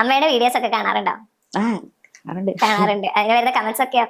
അമ്മയുടെ വീഡിയോസ് ഒക്കെ കാണാറുണ്ടോ? കാണാറുണ്ട്. അതിന് വരുന്ന കമന്റ്സ് ഒക്കെയോ?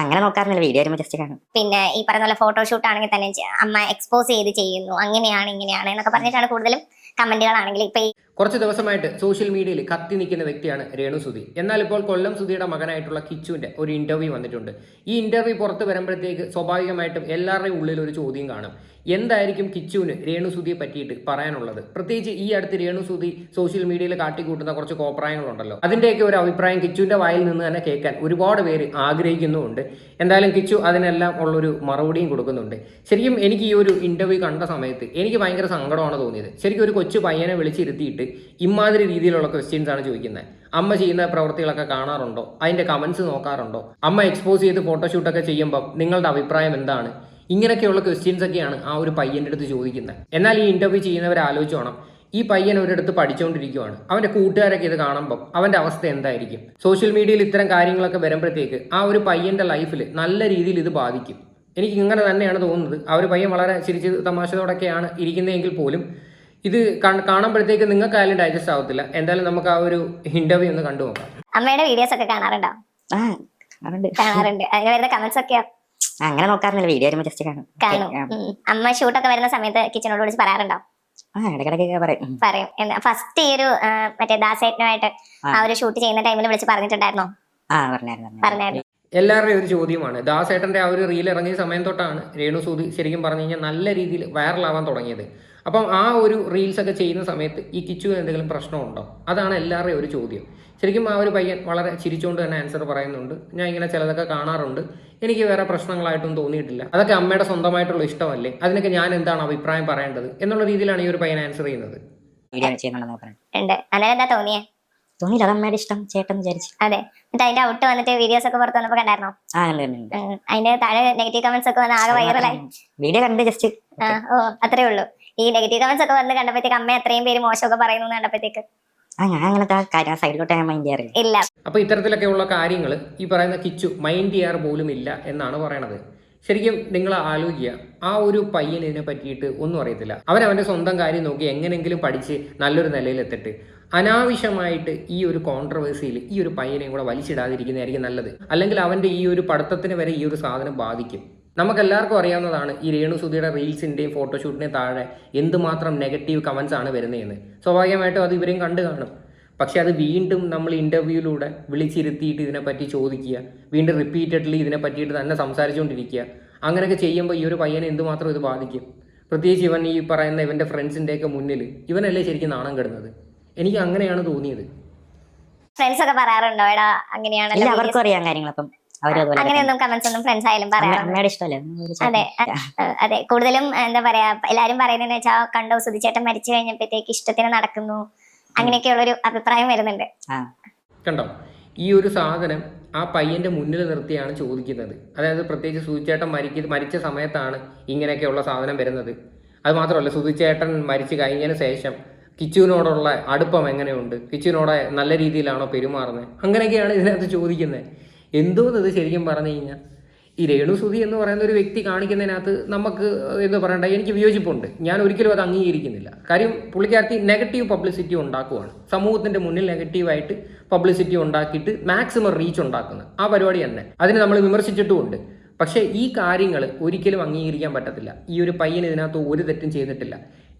അങ്ങനെ നോക്കാറില്ല വീഡിയോ വരുമ്പോൾ ജസ്റ്റ് കാണും. പിന്നെ ഈ പറഞ്ഞ പോലെ ഫോട്ടോഷൂട്ട് ആണെങ്കിൽ തന്നെ അമ്മ എക്സ്പോസ് ചെയ്ത് ചെയ്യുന്നു. അങ്ങനെയാണ് ഇങ്ങനെയാണ് എന്നൊക്കെ പറഞ്ഞിട്ടാണ് കൂടുതലും കമന്റുകളാണെങ്കിൽ ഇപ്പൊ കുറച്ച് ദിവസമായിട്ട് സോഷ്യൽ മീഡിയയിൽ കത്തി നിൽക്കുന്ന വ്യക്തിയാണ് രേണു സുധി. എന്നാൽ ഇപ്പോൾ കൊല്ലം സുധിയുടെ മകനായിട്ടുള്ള കിച്ചുവിന്റെ ഒരു ഇന്റർവ്യൂ വന്നിട്ടുണ്ട്. ഈ ഇന്റർവ്യൂ പുറത്ത് വരുമ്പോഴത്തേക്ക് സ്വാഭാവികമായിട്ടും എല്ലാവരുടെയും ഉള്ളിൽ ഒരു ചോദ്യം കാണും. എന്തായിരിക്കും കിച്ചുവിന് രേണു സുധിയെ പറ്റിയിട്ട് പറയാനുള്ളത്? പ്രത്യേകിച്ച് ഈ അടുത്ത് രേണു സുധി സോഷ്യൽ മീഡിയയിൽ കാട്ടിക്കൂട്ടുന്ന കുറച്ച് കോപ്രായങ്ങളുണ്ടല്ലോ. അതിന്റെയൊക്കെ ഒരു അഭിപ്രായം കിച്ചുവിന്റെ വായിൽ നിന്ന് തന്നെ കേൾക്കാൻ ഒരുപാട് പേര് ആഗ്രഹിക്കുന്നുമുണ്ട്. എന്തായാലും കിച്ചു അതിനെല്ലാം ഉള്ളൊരു മറുപടിയും കൊടുക്കുന്നുണ്ട്. ശരിക്കും എനിക്ക് ഈ ഒരു ഇന്റർവ്യൂ കണ്ട സമയത്ത് എനിക്ക് ഭയങ്കര സങ്കടമാണ് തോന്നിയത്. ശരിക്കും ഒരു കൊച്ചു പയ്യനെ വിളിച്ചിരുത്തിയിട്ട് ഇമാതിരി രീതിയിലുള്ള ക്വസ്റ്റ്യൻസ് ആണ് ചോദിക്കുന്നത് അമ്മ ചെയ്യുന്ന പ്രവൃത്തികളൊക്കെ കാണാറുണ്ടോ? അതിന്റെ കമന്റ്സ് നോക്കാറുണ്ടോ? അമ്മ എക്സ്പോസ് ചെയ്ത് ഫോട്ടോഷൂട്ടൊക്കെ ചെയ്യുമ്പോൾ നിങ്ങളുടെ അഭിപ്രായം എന്താണ്? ഇങ്ങനെയൊക്കെയുള്ള ക്വസ്റ്റ്യൻസ് ഒക്കെയാണ് ആ ഒരു പയ്യന്റെ അടുത്ത് ചോദിക്കുന്നത് എന്നാൽ ഈ ഇന്റർവ്യൂ ചെയ്യുന്നവർ ആലോചിച്ചോണം ഈ പയ്യൻ ഒരിടത്ത് പഠിച്ചുകൊണ്ടിരിക്കുവാണ് അവന്റെ കൂട്ടുകാരൊക്കെ ഇത് കാണുമ്പോൾ അവന്റെ അവസ്ഥ എന്തായിരിക്കും? സോഷ്യൽ മീഡിയയിൽ ഇത്തരം കാര്യങ്ങളൊക്കെ വരുമ്പോഴത്തേക്ക് ആ ഒരു പയ്യന്റെ ലൈഫിൽ നല്ല രീതിയിൽ ഇത് ബാധിക്കും. എനിക്ക് ഇങ്ങനെ തന്നെയാണ് തോന്നുന്നത്. ആ ഒരു പയ്യൻ വളരെ ചിരിച്ച് തമാശയോടൊക്കെയാണ് ഇരിക്കുന്നതെങ്കിൽ പോലും ഇത് കാണുമ്പോഴത്തേക്ക് നിങ്ങൾക്ക് ആയാലും ഡൈജസ്റ്റ് ആവത്തില്ല. എന്തായാലും നമുക്ക് ആ ഒരു ഇന്റർവ്യൂ ഒന്ന് കണ്ടു നോക്കാം അമ്മയുടെ വീഡിയോസ് ഒക്കെ കാണാറുണ്ടോ? കാണാറുണ്ട്. അതിന് വരുന്ന കമന്റ്സ് ഒക്കെയോ? അങ്ങനെ നോക്കാറില്ല. വീഡിയോ വരുമ്പോ ജസ്റ്റ് കാണും. കാണും. ഉം. അമ്മ ഷൂട്ടൊക്കെ വരുന്ന സമയത്ത് കിച്ചനോട് വിളിച്ച് പറയാറുണ്ടോ? ആ ഇടക്കിടക്കൊക്കെ പറയും. പറയും. ഫസ്റ്റ് ഈ ഒരു ആ, മറ്റേ ദാസേട്ടനുമായിട്ട് ആ. ആ ഒരു ഷൂട്ട് ചെയ്യുന്ന ടൈമിൽ വിളിച്ച് പറഞ്ഞിട്ടുണ്ടായിരുന്നോ? ആ പറഞ്ഞായിരുന്നു പറഞ്ഞായിരുന്നു. പറഞ്ഞായിരുന്നു. എല്ലാവരുടെയും ഒരു ചോദ്യമാണ്. ദാസേട്ടന്റെ ആ ഒരു റീൽ ഇറങ്ങിയ സമയം തൊട്ടാണ് രേണു സൂതി ശരിക്കും പറഞ്ഞു കഴിഞ്ഞാൽ നല്ല രീതിയിൽ വൈറലാവാൻ തുടങ്ങിയത്. അപ്പം ആ ഒരു റീൽസ് ഒക്കെ ചെയ്യുന്ന സമയത്ത് ഈ കിച്ചു എന്തെങ്കിലും പ്രശ്നമുണ്ടോ? അതാണ് എല്ലാവരുടെയും ഒരു ചോദ്യം. ശരിക്കും ആ ഒരു പയ്യൻ വളരെ ചിരിച്ചുകൊണ്ട് തന്നെ ആൻസർ പറയുന്നുണ്ട്. ഞാൻ ഇങ്ങനെ ചിലതൊക്കെ കാണാറുണ്ട്. എനിക്ക് വേറെ പ്രശ്നങ്ങളായിട്ടും തോന്നിയിട്ടില്ല. അതൊക്കെ അമ്മയുടെ സ്വന്തമായിട്ടുള്ള ഇഷ്ടമല്ലേ? അതിനൊക്കെ ഞാൻ എന്താണ് അഭിപ്രായം പറയേണ്ടത്? എന്നുള്ള രീതിയിലാണ് ഈ ഒരു പയ്യൻ ആൻസർ ചെയ്യുന്നത്. അന്നേരം എന്താ തോന്നിയേ? തോന്നിയില്ല അത് അമ്മയുടെ ഇഷ്ടം. ചേട്ടൻ വിചാരിച്ചു. അതെ. എന്നിട്ട് അതിന്റെ ഔട്ട് വന്നിട്ട് വീഡിയോസ് ഒക്കെ പുറത്ത് വന്നപ്പോ കണ്ടായിരുന്നോ? ആ ഉം. അതിന്റെ താഴെ നെഗറ്റീവ് കമന്റ്സ് ഒക്കെ വന്ന് ആകെ വൈറലായി വീഡിയോ കണ്ട് ജസ്റ്റ് ആ, ഓ അത്രേ ഉള്ളൂ. ഈ നെഗറ്റീവ് കമന്റ്സ് ഒക്കെ വന്ന് കണ്ടപ്പോഴത്തേക്ക് അമ്മ അത്രയും പേര് മോശമൊക്കെ പറയുന്നു എന്ന് കണ്ടപ്പോഴത്തേക്ക്. ആ ഞാൻ അങ്ങനത്തെ ആ കാര്യം സൈഡിലോട്ട് ഞാൻ മൈൻഡ് ചെയ്യാറില്ല. ഇല്ല. അപ്പോൾ ഇത്തരത്തിലൊക്കെയുള്ള കാര്യങ്ങൾ ഈ പറയുന്ന കിച്ചു മൈൻഡ് ചെയ്യാറ് പോലും ഇല്ല എന്നാണ് പറയണത്. ശരിക്കും നിങ്ങൾ ആലോചിക്കുക. ആ ഒരു പയ്യനെ ഇതിനെ പറ്റിയിട്ട് ഒന്നും അറിയത്തില്ല. അവൻ അവന്റെ സ്വന്തം കാര്യം നോക്കി എങ്ങനെയെങ്കിലും പഠിച്ച് നല്ലൊരു നിലയിൽ എത്തിട്ട് അനാവശ്യമായിട്ട് ഈ ഒരു കോൺട്രവേഴ്സിയിൽ ഈ ഒരു പയ്യനെയും കൂടെ വലിച്ചിടാതിരിക്കുന്നതായിരിക്കും നല്ലത്. അല്ലെങ്കിൽ അവന്റെ ഈ ഒരു പഠിത്തത്തിന് വരെ ഈ ഒരു സാധനം ബാധിക്കും. നമുക്കെല്ലാവർക്കും അറിയാവുന്നതാണ് ഈ രേണു സുധിയുടെ റീൽസിന്റെയും ഫോട്ടോഷൂട്ടിന്റെയും താഴെ എന്തുമാത്രം നെഗറ്റീവ് കമൻസ് ആണ് വരുന്നതെന്ന്. സ്വാഭാവികമായിട്ടും അത് ഇവരെയും കണ്ടു കാണും. പക്ഷെ അത് വീണ്ടും നമ്മൾ ഇന്റർവ്യൂവിലൂടെ വിളിച്ചിരുത്തിയിട്ട് ഇതിനെപ്പറ്റി ചോദിക്കുക. വീണ്ടും റിപ്പീറ്റഡ്ലി ഇതിനെ പറ്റിയിട്ട് തന്നെ സംസാരിച്ചുകൊണ്ടിരിക്കുക. അങ്ങനെയൊക്കെ ചെയ്യുമ്പോൾ ഈ ഒരു പയ്യനെ എന്തുമാത്രം ഇത് ബാധിക്കും? പ്രത്യേകിച്ച് ഇവൻ ഈ പറയുന്ന ഇവന്റെ ഫ്രണ്ട്സിന്റെയൊക്കെ മുന്നിൽ ഇവനല്ലേ ശരിക്കും നാണം കെടുന്നത്? എനിക്ക് അങ്ങനെയാണ് തോന്നിയത്. ഫ്രണ്ട്സ് ഒക്കെ പറയാറുണ്ടോ? എടാ ഇല്ല അങ്ങനെയാണല്ലോ അവർക്കും അറിയാം കാര്യങ്ങൾ അപ്പം അതുപോലെ അങ്ങനെയൊന്നും കമന്റ്സ് ഒന്നും ഫ്രണ്ട്സ് ആയാലും. അതെ അതെ. കൂടുതലും എന്താ പറയാ എല്ലാരും പറയുന്നതെന്ന് വെച്ചാൽ കണ്ടോ സുധിച്ചേട്ടൻ മരിച്ചു കഴിഞ്ഞപ്പോഴത്തേക്ക് ഇഷ്ടത്തിന് നടക്കുന്നു. അങ്ങനെയൊക്കെയുള്ള ഒരു അഭിപ്രായം വരുന്നുണ്ട്. കണ്ടോ? ഈ ഒരു സാധനം ആ പയ്യന്റെ മുന്നിൽ നിർത്തിയാണ് ചോദിക്കുന്നത്. അതായത് പ്രത്യേകിച്ച് സുധിച്ചേട്ടൻ മരിക്ക മരിച്ച സമയത്താണ് ഇങ്ങനെയൊക്കെയുള്ള സാധനം വരുന്നത്. അത് മാത്രമല്ല സുധിച്ചേട്ടൻ മരിച്ചു കഴിഞ്ഞതിന് ശേഷം കിച്ചുവിനോടുള്ള അടുപ്പം എങ്ങനെയുണ്ട്? കിച്ചുവിനോട് നല്ല രീതിയിലാണോ പെരുമാറുന്നത്? അങ്ങനെയൊക്കെയാണ് ഇതിനകത്ത് ചോദിക്കുന്നത്. എന്തോന്നത് ശരിക്കും പറഞ്ഞു കഴിഞ്ഞാൽ ഈ രേണു സുധി എന്ന് പറയുന്ന ഒരു വ്യക്തി കാണിക്കുന്നതിനകത്ത് നമുക്ക് എന്ന് പറയണ്ട എനിക്ക് വിയോജിപ്പുണ്ട്. ഞാൻ ഒരിക്കലും അത് അംഗീകരിക്കുന്നില്ല. കാര്യം പുള്ളിക്കാരത്തി നെഗറ്റീവ് പബ്ലിസിറ്റി ഉണ്ടാക്കുവാണ്. സമൂഹത്തിന്റെ മുന്നിൽ നെഗറ്റീവായിട്ട് പബ്ലിസിറ്റി ഉണ്ടാക്കിയിട്ട് മാക്സിമം റീച്ച് ഉണ്ടാക്കുന്നത് ആ പരിപാടി തന്നെ. അതിന് നമ്മൾ വിമർശിച്ചിട്ടുമുണ്ട്. പക്ഷേ ഈ കാര്യങ്ങൾ ഒരിക്കലും അംഗീകരിക്കാൻ പറ്റത്തില്ല. ഈ ഒരു പയ്യൻ ഇതിനകത്ത് ഒരു തെറ്റും ചെയ്തിട്ടില്ല.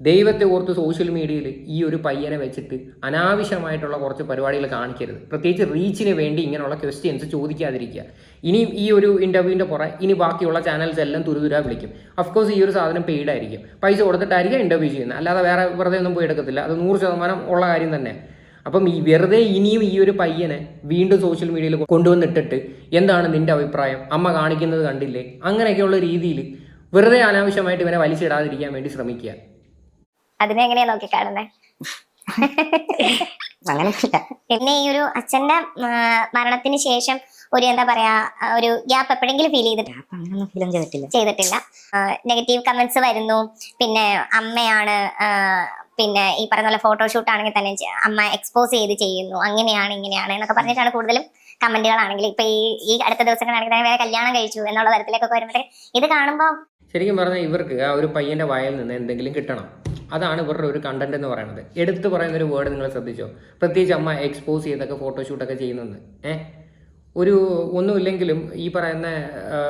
ദൈവത്തെ ഓർത്ത് സോഷ്യൽ മീഡിയയിൽ ഈ ഒരു പയ്യനെ വെച്ചിട്ട് അനാവശ്യമായിട്ടുള്ള കുറച്ച് പരിപാടികൾ കാണിക്കരുത്. പ്രത്യേകിച്ച് റീച്ചിന് വേണ്ടി ഇങ്ങനെയുള്ള ക്വസ്റ്റ്യൻസ് ചോദിക്കാതിരിക്കുക. ഇനി ഈ ഒരു ഇന്റർവ്യൂവിന്റെ പുറം ഇനി ബാക്കിയുള്ള ചാനൽസ് എല്ലാം തുരുതുരാ വിളിക്കും. അഫ്കോഴ്സ് ഈ ഒരു സാധനം പെയ്ഡ് ആയിരിക്കും. പൈസ കൊടുത്തിട്ടായിരിക്കും ഇന്റർവ്യൂ ചെയ്യുന്നത്. അല്ലാതെ വേറെ വെറുതെ ഒന്നും പോയി എടുക്കത്തില്ല. അത് നൂറ് ശതമാനം ഉള്ള കാര്യം തന്നെ. അപ്പം ഈ വെറുതെ ഇനിയും ഈ ഒരു പയ്യനെ വീണ്ടും സോഷ്യൽ മീഡിയയിൽ കൊണ്ടുവന്നിട്ടിട്ട് എന്താണ് നിന്റെ അഭിപ്രായം? അമ്മ കാണിക്കുന്നത് കണ്ടില്ലേ? അങ്ങനെയൊക്കെയുള്ള രീതിയിൽ വെറുതെ അനാവശ്യമായിട്ട് ഇവനെ വലിച്ചിടാതിരിക്കാൻ വേണ്ടി ശ്രമിക്കുക. അതിനെ എങ്ങനെയാ നോക്കി കാണുന്നേ? അങ്ങനെയൊന്നുമില്ല. പിന്നെ ഈ ഒരു അച്ഛന്റെ മരണത്തിന് ശേഷം ഒരു എന്താ പറയാ ഒരു ഗ്യാപ്പ് എപ്പോഴെങ്കിലും ഫീൽ ചെയ്തിട്ട് അപ്പൊ അങ്ങനൊന്നും ഫീലും ചെയ്തിട്ടില്ല. ചെയ്തിട്ടില്ല. നെഗറ്റീവ് കമന്റ്സ് വരുന്നു. പിന്നെ അമ്മയാണ് പിന്നെ ഈ പറഞ്ഞ പോലെ ഫോട്ടോഷൂട്ട് ആണെങ്കിൽ തന്നെ അമ്മ എക്സ്പോസ് ചെയ്ത് ചെയ്യുന്നു. അങ്ങനെയാണ് ഇങ്ങനെയാണ് എന്നൊക്കെ പറഞ്ഞിട്ടാണ് കൂടുതലും കമന്റുകളാണെങ്കിൽ ഇപ്പൊ ഈ ഈ അടുത്ത ദിവസങ്ങളാണെങ്കിൽ തന്നെ വേറെ കല്യാണം കഴിച്ചു എന്നുള്ള തരത്തിലേക്കൊക്കെ വരുമ്പോഴേ ഇത് കാണുമ്പോൾ ശരിക്കും പറഞ്ഞാൽ ഇവർക്ക് ആ ഒരു പയ്യന്റെ വായിൽ നിന്ന് എന്തെങ്കിലും കിട്ടണം. അതാണ് ഇവരുടെ ഒരു കണ്ടന്റ് എന്ന് പറയുന്നത്. എടുത്തു പറയുന്ന ഒരു വേർഡ് നിങ്ങൾ ശ്രദ്ധിച്ചോ? പ്രത്യേകിച്ച് അമ്മ എക്സ്പോസ് ചെയ്തൊക്കെ ഫോട്ടോഷൂട്ടൊക്കെ ചെയ്യുന്നത് ഏഹ് ഒരു ഒന്നുമില്ലെങ്കിലും ഈ പറയുന്ന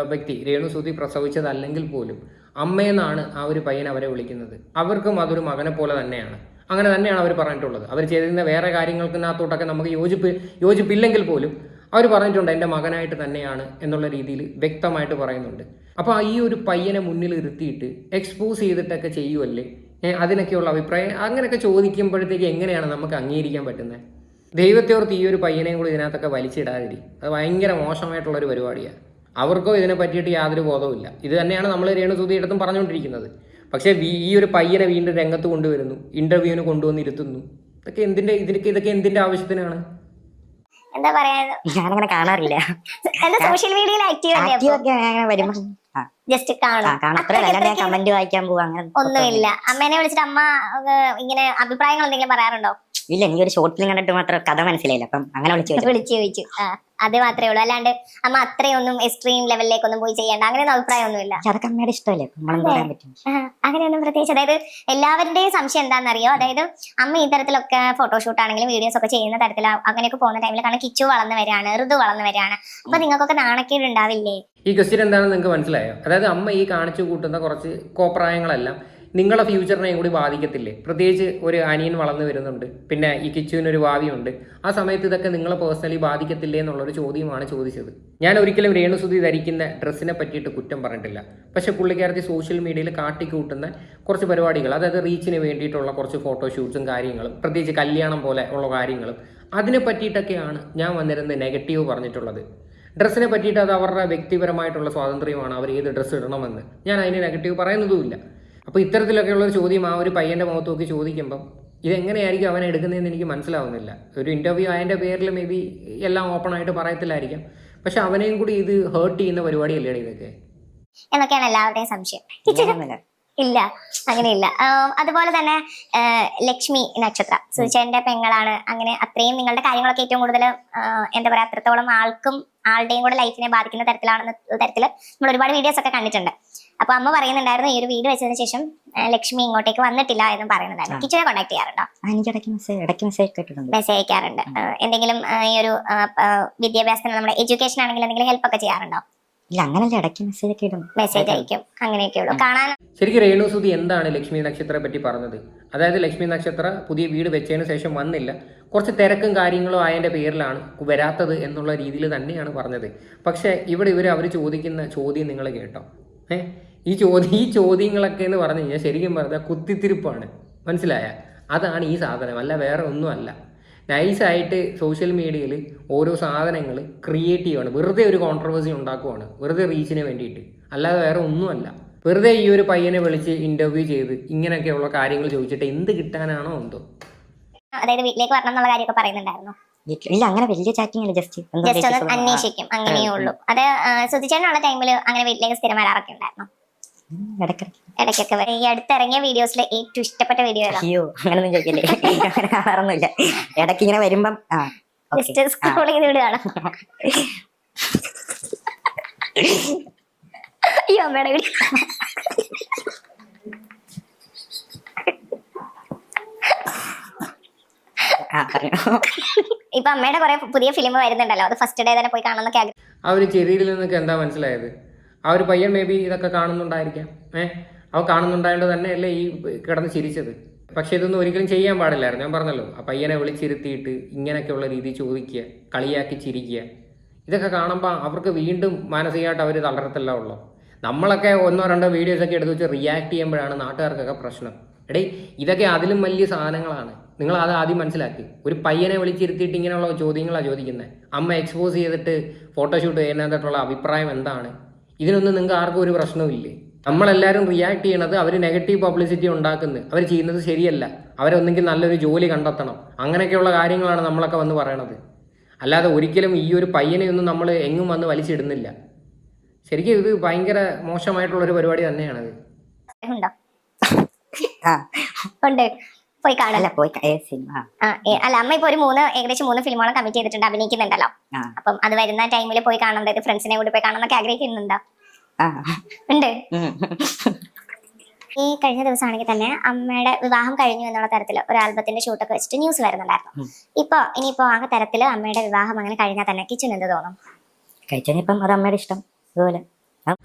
വ്യക്തി രേണുസുതി പ്രസവിച്ചതല്ലെങ്കിൽ പോലും അമ്മയെന്നാണ് ആ ഒരു പയ്യൻ അവരെ വിളിക്കുന്നത്. അവർക്കും അതൊരു മകനെ പോലെ തന്നെയാണ്. അങ്ങനെ തന്നെയാണ് അവർ പറഞ്ഞിട്ടുള്ളത്. അവർ ചെയ്തിരുന്ന വേറെ കാര്യങ്ങൾക്കിനകത്തോട്ടൊക്കെ നമുക്ക് യോജിപ്പ് യോജിപ്പില്ലെങ്കിൽ പോലും അവർ പറഞ്ഞിട്ടുണ്ട് എന്റെ മകനായിട്ട് തന്നെയാണ് എന്നുള്ള രീതിയിൽ വ്യക്തമായിട്ട് പറയുന്നുണ്ട്. അപ്പോൾ ഈ ഒരു പയ്യനെ മുന്നിൽ ഇരുത്തിയിട്ട് എക്സ്പോസ് ചെയ്തിട്ടൊക്കെ ചെയ്യുമല്ലേ അതിനൊക്കെയുള്ള അഭിപ്രായം. അങ്ങനെയൊക്കെ ചോദിക്കുമ്പോഴത്തേക്ക് എങ്ങനെയാണ് നമുക്ക് അംഗീകരിക്കാൻ പറ്റുന്നത് ദൈവത്തെ ഓർത്ത് ഈ ഒരു പയ്യനെയും കൂടി ഇതിനകത്തൊക്കെ വലിച്ചിടാതിരി. അത് ഭയങ്കര മോശമായിട്ടുള്ള ഒരു പരിപാടിയാണ് അവർക്കോ ഇതിനെ പറ്റിയിട്ട് യാതൊരു ബോധവുമില്ല ഇത് തന്നെയാണ് നമ്മൾ രേണുസുതിയിടത്തും പറഞ്ഞുകൊണ്ടിരിക്കുന്നത്. പക്ഷേ ഈ ഒരു പയ്യനെ വീണ്ടും രംഗത്ത് കൊണ്ടുവരുന്നു. ഇന്റർവ്യൂവിന് കൊണ്ടുവന്നിരുത്തുന്നു ഇതൊക്കെ എന്തിന്റെ ഇതിനൊക്കെ ഇതൊക്കെ എന്തിന്റെ ആവശ്യത്തിനാണ്? എന്താ പറയാ ഞാനങ്ങനെ കാണാറില്ല. എന്താ സോഷ്യൽ മീഡിയയിൽ ആക്റ്റീവ് ആക്റ്റീവ് ഒക്കെ അങ്ങനെ വരുമ്പോ ജസ്റ്റ് കാണും. അത്രയ്ക്ക് കമന്റ് വായിക്കാൻ പോവാ ഒന്നുമില്ല. അമ്മേനെ വിളിച്ചിട്ട് അമ്മ ഇങ്ങനെ അഭിപ്രായങ്ങൾ എന്തെങ്കിലും പറയാറുണ്ടോ? ഇല്ല എനിക്ക് ഒരു ഷോർട്ട് ഫിലിം കണ്ടിട്ട് മാത്രം കഥ മനസ്സിലായില്ല. അപ്പം അങ്ങനെ വിളിച്ചു വിളിച്ചു ചോദിച്ചു. അത് മാത്രമേ ഉള്ളൂ. അല്ലാണ്ട് അമ്മ അത്രയൊന്നും എക്സ്ട്രീം ലെവലിലേക്കൊന്നും പോയി ചെയ്യണ്ട. അങ്ങനെയൊന്നും അഭിപ്രായമൊന്നുമില്ല. അതൊക്കെ അമ്മയുടെ ഇഷ്ടമല്ലേ? പറയാൻ പറ്റും? അങ്ങനെയൊന്നും പ്രത്യേകിച്ച്. അതായത് എല്ലാവരുടെയും സംശയം എന്താണെന്നറിയോ? അതായത് അമ്മ ഈ തരത്തിലൊക്കെ ഫോട്ടോഷൂട്ട് ആണെങ്കിലും വീഡിയോസ് ഒക്കെ ചെയ്യുന്ന തരത്തിൽ അങ്ങനെയൊക്കെ പോകുന്ന ടൈമിൽ കാരണം കിച്ചു വളർന്നു വരാണ് ഋതു വളർന്നു വരാണ് അപ്പൊ നിങ്ങൾക്കൊക്കെ നാണക്കേട് ഉണ്ടാവില്ലേ? ഈ ക്വസ്റ്റ്യൻ എന്താണെന്ന് നിങ്ങൾക്ക് മനസ്സിലായോ? അതായത് അമ്മ ഈ കാണിച്ചു കൂട്ടുന്ന കുറച്ച് കോപ്രായങ്ങളെല്ലാം നിങ്ങളെ ഫ്യൂച്ചറിനെയും കൂടി ബാധിക്കത്തില്ലേ? പ്രത്യേകിച്ച് ഒരു അനിയൻ വളർന്നു വരുന്നുണ്ട്. പിന്നെ ഈ കിച്ചുവിന് ഒരു ഭാവിയുണ്ട്. ആ സമയത്ത് ഇതൊക്കെ നിങ്ങളെ പേഴ്സണലി ബാധിക്കത്തില്ലേ എന്നുള്ളൊരു ചോദ്യമാണ് ചോദിച്ചത്. ഞാൻ ഒരിക്കലും രേണുസുതി ധരിക്കുന്ന ഡ്രസ്സിനെ പറ്റിയിട്ട് കുറ്റം പറഞ്ഞിട്ടില്ല. പക്ഷേ പുള്ളിക്കാരത്തി സോഷ്യൽ മീഡിയയിൽ കാട്ടിക്കൂട്ടുന്ന കുറച്ച് പരിപാടികൾ അതായത് റീച്ചിന് വേണ്ടിയിട്ടുള്ള കുറച്ച് ഫോട്ടോഷൂട്ട്സും കാര്യങ്ങളും പ്രത്യേകിച്ച് കല്യാണം പോലെ ഉള്ള കാര്യങ്ങളും അതിനെ പറ്റിയിട്ടൊക്കെയാണ് ഞാൻ വന്നിരുന്നത് നെഗറ്റീവ് പറഞ്ഞിട്ടുള്ളത്. ഡ്രസ്സിനെ പറ്റിയിട്ട് അത് അവരുടെ വ്യക്തിപരമായിട്ടുള്ള സ്വാതന്ത്ര്യമാണ് അവർ ഏത് ഡ്രസ്സ് ഇടണമെന്ന്. ഞാൻ അതിന് നെഗറ്റീവ് പറയുന്നതുമില്ല. അപ്പോൾ ഇത്തരത്തിലൊക്കെയുള്ളൊരു ചോദ്യം ആ ഒരു പയ്യന്റെ മുഖത്ത് നോക്കി ചോദിക്കുമ്പം ഇതെങ്ങനെയായിരിക്കും അവൻ എടുക്കുന്നതെന്ന് എനിക്ക് മനസ്സിലാവുന്നില്ല. ഒരു ഇന്റർവ്യൂ അതിന്റെ പേരിൽ മേ ബി എല്ലാം ഓപ്പൺ ആയിട്ട് പറയത്തില്ലായിരിക്കും. പക്ഷെ അവനെയും കൂടി ഇത് ഹേർട്ട് ചെയ്യുന്ന പരിപാടിയല്ലേ ഇതൊക്കെ? എന്നൊക്കെയാണ് എല്ലാവരുടെയും സംശയം. ഇല്ല. അങ്ങനെയില്ല. അതുപോലെ തന്നെ ലക്ഷ്മി നക്ഷത്ര. സുചേന്റെ പെങ്ങളാണ്. അങ്ങനെ അത്രയും നിങ്ങളുടെ കാര്യങ്ങളൊക്കെ ഏറ്റവും കൂടുതൽ എന്താ പറയാ അത്രത്തോളം ആൾക്കും ആളുടെയും കൂടെ ലൈഫിനെ ബാധിക്കുന്ന തരത്തിലാണെന്ന തരത്തിൽ നമ്മൾ ഒരുപാട് വീഡിയോസ് ഒക്കെ കണ്ടിട്ടുണ്ട്. അപ്പൊ അമ്മ പറയുന്നുണ്ടായിരുന്നു ഈ ഒരു വീട് വെച്ചതിന് ശേഷം ലക്ഷ്മി ഇങ്ങോട്ടേക്ക് വന്നിട്ടില്ല എന്ന് പറയുന്നുണ്ടായിരുന്നു. കിച്ചനെ കോണ്ടാക്ട് കോൺടാക്ട് ചെയ്യാറുണ്ടോ? ആ, എനിക്ക് ഇടയ്ക്ക് മെസ്സേജ് ഇടയ്ക്ക് മെസ്സേജ് കേട്ടിട്ടുണ്ട്. മെസ്സേജ് അയക്കാറുണ്ട്. എന്തെങ്കിലും ഈ ഒരു വിദ്യാഭ്യാസത്തിന് നമ്മുടെ എഡ്യൂക്കേഷൻ ആണെങ്കിൽ എന്തെങ്കിലും ഹെൽപ്പ് ഒക്കെ ചെയ്യാറുണ്ടോ? ഇല്ല അങ്ങനല്ല ഇടയ്ക്ക് മെസ്സേജ് ഒക്കെ ഇടും. മെസ്സേജ് അയക്കും. അങ്ങനെയൊക്കെ ഉള്ളൂ കാണാൻ ശരിക്കും രേണുസുതി എന്താണ് ലക്ഷ്മി നക്ഷത്രത്തെ പറ്റി പറഞ്ഞത്? അതായത് ലക്ഷ്മി നക്ഷത്ര പുതിയ വീട് വെച്ചതിന് ശേഷം വന്നില്ല. കുറച്ച് തിരക്കും കാര്യങ്ങളും ആയതിന്റെ പേരിലാണ് വരാത്തത് എന്നുള്ള രീതിയിൽ തന്നെയാണ് പറഞ്ഞത്. പക്ഷേ ഇവിടെ ഇവർ അവർ ചോദിക്കുന്ന ചോദ്യം നിങ്ങൾ കേട്ടോ. ഏ? ഈ ചോദ്യം ഈ ചോദ്യങ്ങളൊക്കെ എന്ന് പറഞ്ഞു കഴിഞ്ഞാൽ ശരിക്കും പറഞ്ഞാൽ കുത്തിത്തിരിപ്പാണ്. മനസ്സിലായ? അതാണ് ഈ സാധനം. അല്ല വേറെ ഒന്നുമല്ല. നൈസായിട്ട് സോഷ്യൽ മീഡിയയിൽ ഓരോ സാധനങ്ങൾ ക്രിയേറ്റ് ചെയ്യുകയാണ് വെറുതെ ഒരു കോൺട്രവേഴ്സി ഉണ്ടാക്കുവാണ്. വെറുതെ റീച്ചിന് വേണ്ടിയിട്ട്. അല്ലാതെ വേറെ ഒന്നുമല്ല. വെറുതെ ഈ ഒരു പയ്യനെ വിളിച്ച് ഇന്റർവ്യൂ ചെയ്ത് ഇങ്ങനെയൊക്കെയുള്ള കാര്യങ്ങൾ ചോദിച്ചിട്ട് എന്ത് കിട്ടാനാണോ എന്തോ? അതായത് വീട്ടിലേക്ക് വരണം എന്നുള്ള കാര്യമൊക്കെ പറയുന്നുണ്ടായിരുന്നു. ഇല്ല അങ്ങനെ വലിയ ചാറ്റിംഗ് അല്ല ജസ്റ്റ് ജസ്റ്റ് ഒന്ന് അന്വേഷിക്കും. അങ്ങനെയേ ഉള്ളൂ. അത് സുധിച്ചേട്ടനുള്ള ടൈമിൽ അങ്ങനെ വീട്ടിലേക്ക് സ്ഥിരം വരാറൊക്കെ ഉണ്ടായിരുന്നു. ഇടയ്ക്കൊക്കെ വരും. ഈ അടുത്തിറങ്ങിയ വീഡിയോസിലെ ഏറ്റവും ഇഷ്ടപ്പെട്ട വീഡിയോ അയ്യോ അങ്ങനൊന്നും ചോദിക്കല്ലേ? അങ്ങനെ കാണാറൊന്നുമില്ല. ഇടയ്ക്ക് ഇങ്ങനെ വരുമ്പം ആ ജസ്റ്റ് സ്ക്രോൾ ചെയ്ത് വിടുകയാണ് അയ്യോ അമ്മയുടെ വീട് ഇപ്പൊ അമ്മയുടെ കുറെ പുതിയ ഫിലിം വരുന്നുണ്ടല്ലോ. അത് ഫസ്റ്റ് ഡേ തന്നെ പോയി കാണാൻ ആഗ്രഹം. ആ ഒരു ചെറിയിൽ നിന്നൊക്കെ എന്താ മനസ്സിലായത്? ആ ഒരു പയ്യൻ മേ ബി ഇതൊക്കെ കാണുന്നുണ്ടായിരിക്കാം. ഏഹ് അവ കാണുന്നുണ്ടായതുകൊണ്ട് തന്നെയല്ലേ ഈ കിടന്ന് ചിരിച്ചത്. പക്ഷെ ഇതൊന്നും ഒരിക്കലും ചെയ്യാൻ പാടില്ലായിരുന്നു. ഞാൻ പറഞ്ഞല്ലോ ആ പയ്യനെ വിളിച്ചിരുത്തിയിട്ട് ഇങ്ങനെയൊക്കെയുള്ള രീതി ചോദിക്കുക കളിയാക്കി ചിരിക്കുക. ഇതൊക്കെ കാണുമ്പോൾ അവർക്ക് വീണ്ടും മാനസികമായിട്ട് അവർ തളർത്തില്ല ഉള്ളൂ. നമ്മളൊക്കെ ഒന്നോ രണ്ടോ വീഡിയോസ് ഒക്കെ എടുത്ത് വെച്ച് റിയാക്ട് ചെയ്യുമ്പോഴാണ് നാട്ടുകാർക്കൊക്കെ പ്രശ്നം. എടേ ഇതൊക്കെ അതിലും വലിയ സാധനങ്ങളാണ്. നിങ്ങൾ അത് ആദ്യം മനസ്സിലാക്കി. ഒരു പയ്യനെ വിളിച്ചിരുത്തിയിട്ട് ഇങ്ങനെയുള്ള ചോദ്യങ്ങളാണ് ചോദിക്കുന്നത് അമ്മ എക്സ്പോസ് ചെയ്തിട്ട് ഫോട്ടോഷൂട്ട് ചെയ്യുന്നതായിട്ടുള്ള അഭിപ്രായം എന്താണ്? ഇതിനൊന്നും നിങ്ങൾക്ക് ആർക്കും ഒരു പ്രശ്നമില്ലേ നമ്മളെല്ലാവരും റിയാക്ട് ചെയ്യണത് അവർ നെഗറ്റീവ് പബ്ലിസിറ്റി ഉണ്ടാക്കുന്നത് അവർ ചെയ്യുന്നത് ശരിയല്ല. അവരൊന്നെങ്കിൽ നല്ലൊരു ജോലി കണ്ടെത്തണം. അങ്ങനെയൊക്കെയുള്ള കാര്യങ്ങളാണ് നമ്മളൊക്കെ വന്ന് പറയണത്. അല്ലാതെ ഒരിക്കലും ഈ ഒരു പയ്യനെയൊന്നും നമ്മൾ എങ്ങും വന്ന് വലിച്ചിടുന്നില്ല. ശരിക്കും ഇത് ഭയങ്കര മോശമായിട്ടുള്ളൊരു പരിപാടി തന്നെയാണത്. പോയി കാണാം അല്ല പോയി സിനിമ. അല്ല അമ്മ ഇപ്പൊ ഒരു മൂന്ന് ഏകദേശം മൂന്ന് ഫിലിമോളം കമ്മിറ്റ് ചെയ്തിട്ടുണ്ട് അഭിനയിക്കുന്നുണ്ടല്ലോ. ആ. അപ്പം അത് വരുന്ന ടൈമിൽ പോയി കാണേണ്ടത് അതായത് ഫ്രണ്ട്സിനെ കൂടി പോയി കാണാൻ ഒക്കെ ആഗ്രഹിക്കുന്നുണ്ടോ? ആ. ഉണ്ട്. ഉം. ഈ കഴിഞ്ഞ ദിവസമാണെങ്കിൽ തന്നെ അമ്മയുടെ വിവാഹം കഴിഞ്ഞു എന്നുള്ള തരത്തിൽ ഒരു ആൽബത്തിന്റെ ഷൂട്ടൊക്കെ വെച്ചിട്ട് ന്യൂസ് വരുന്നുണ്ടായിരുന്നു. ഇപ്പൊ ഇനിയിപ്പോ ആ തരത്തിൽ അമ്മയുടെ വിവാഹം അങ്ങനെ കഴിഞ്ഞാൽ തന്നെ കിച്ചൻ എന്ത് തോന്നും? കഴിച്ചപ്പം അത് അമ്മയുടെ ഇഷ്ടം. അതുപോലെ.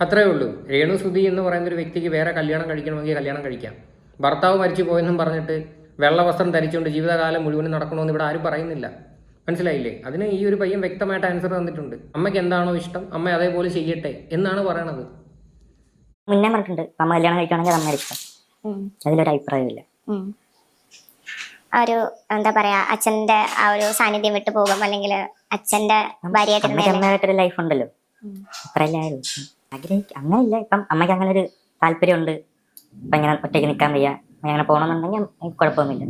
അത്രേ ഉള്ളൂ. രേണു സുധി എന്ന് പറയുന്ന ഒരു വ്യക്തിക്ക് വേറെ കല്യാണം കഴിക്കണമെങ്കിൽ കല്യാണം കഴിക്കാം. ഭർത്താവ് മരിച്ചു പോയെന്നും പറഞ്ഞിട്ട് വെള്ള വസ്ത്രം ധരിച്ചുകൊണ്ട് ജീവിതകാലം മുഴുവനും നടക്കണമെന്ന് ഇവിടെ ആരും പറയുന്നില്ല. മനസ്സിലായില്ലേ? അതിന് ഈ ഒരു പയ്യൻ വ്യക്തമായിട്ട് ആൻസർ തന്നിട്ടുണ്ട്. അമ്മയ്ക്ക് എന്താണോ ഇഷ്ടം അമ്മ അതേപോലെ ചെയ്യട്ടെ എന്നാണ് പറയണത്. മുന്നേ പറഞ്ഞിട്ടുണ്ട് അമ്മ കല്യാണം കഴിക്കുകയാണെങ്കിൽ അമ്മ അമ്മയുടെ ഇഷ്ടം. അതിലൊരു അഭിപ്രായമില്ല. ആ ഒരു എന്താ പറയാ അച്ഛന്റെ ആ ഒരു സാന്നിധ്യം വിട്ടു പോകും. അല്ലെങ്കിൽ അച്ഛന്റെ ഭാര്യയായിട്ടൊരു ലൈഫ് ഉണ്ടല്ലോ. ഉം. അത്രയല്ലേ ആയുള്ളൂ. ആഗ്രഹിക്ക അങ്ങനെയില്ല. ഇപ്പം അമ്മയ്ക്ക് അങ്ങനെ ഒരു താല്പര്യമുണ്ട്. ഇപ്പം ഇങ്ങനെ ഒറ്റയ്ക്ക് നിൽക്കാൻ വയ്യ. അങ്ങനെ പോകണമെന്നുണ്ടെങ്കിൽ കുഴപ്പമൊന്നുമില്ല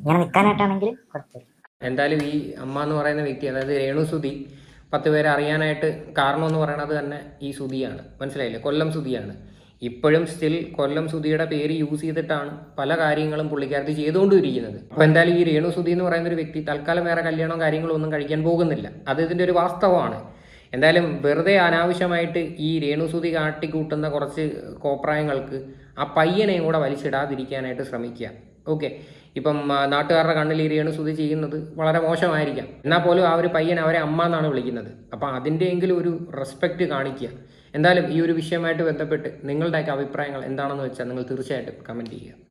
ഇങ്ങനെ നിൽക്കാനായിട്ടാണെങ്കിൽ കുഴപ്പമില്ല. എന്തായാലും ഈ അമ്മ എന്ന് പറയുന്ന വ്യക്തി അതായത് രേണു സുധി പത്ത് പേരെ അറിയാനായിട്ട് കാരണം എന്ന് പറയുന്നത് തന്നെ ഈ സുധിയാണ്. മനസ്സിലായില്ലേ? കൊല്ലം സുധിയാണ്. ഇപ്പോഴും സ്റ്റിൽ കൊല്ലം സുധിയുടെ പേര് യൂസ് ചെയ്തിട്ടാണ് പല കാര്യങ്ങളും പുള്ളിക്കാരത്തി ചെയ്തുകൊണ്ടിരിക്കുന്നത്. അപ്പോൾ എന്തായാലും ഈ രേണു സുധി എന്ന് പറയുന്ന ഒരു വ്യക്തി തൽക്കാലം വേറെ കല്യാണവും കാര്യങ്ങളും ഒന്നും കഴിക്കാൻ പോകുന്നില്ല. അത് ഇതിന്റെ ഒരു വാസ്തവമാണ്. എന്തായാലും വെറുതെ അനാവശ്യമായിട്ട് ഈ രേണുസുതി കാട്ടിക്കൂട്ടുന്ന കുറച്ച് കോപ്രായങ്ങൾക്ക് ആ പയ്യനെയും കൂടെ വലിച്ചിടാതിരിക്കാനായിട്ട് ശ്രമിക്കുക. ഓക്കെ. ഇപ്പം നാട്ടുകാരുടെ കണ്ണിൽ ഈ രേണുസുതി ചെയ്യുന്നത് വളരെ മോശമായിരിക്കാം. എന്നാൽ പോലും ആ ഒരു പയ്യൻ അവരെ അമ്മ എന്നാണ് വിളിക്കുന്നത്. അപ്പം അതിന്റെയെങ്കിലും ഒരു റെസ്പെക്റ്റ് കാണിക്കുക. എന്തായാലും ഈ ഒരു വിഷയമായിട്ട് ബന്ധപ്പെട്ട് നിങ്ങളുടെയൊക്കെ അഭിപ്രായങ്ങൾ എന്താണെന്ന് വെച്ചാൽ നിങ്ങൾ തീർച്ചയായിട്ടും കമന്റ് ചെയ്യുക.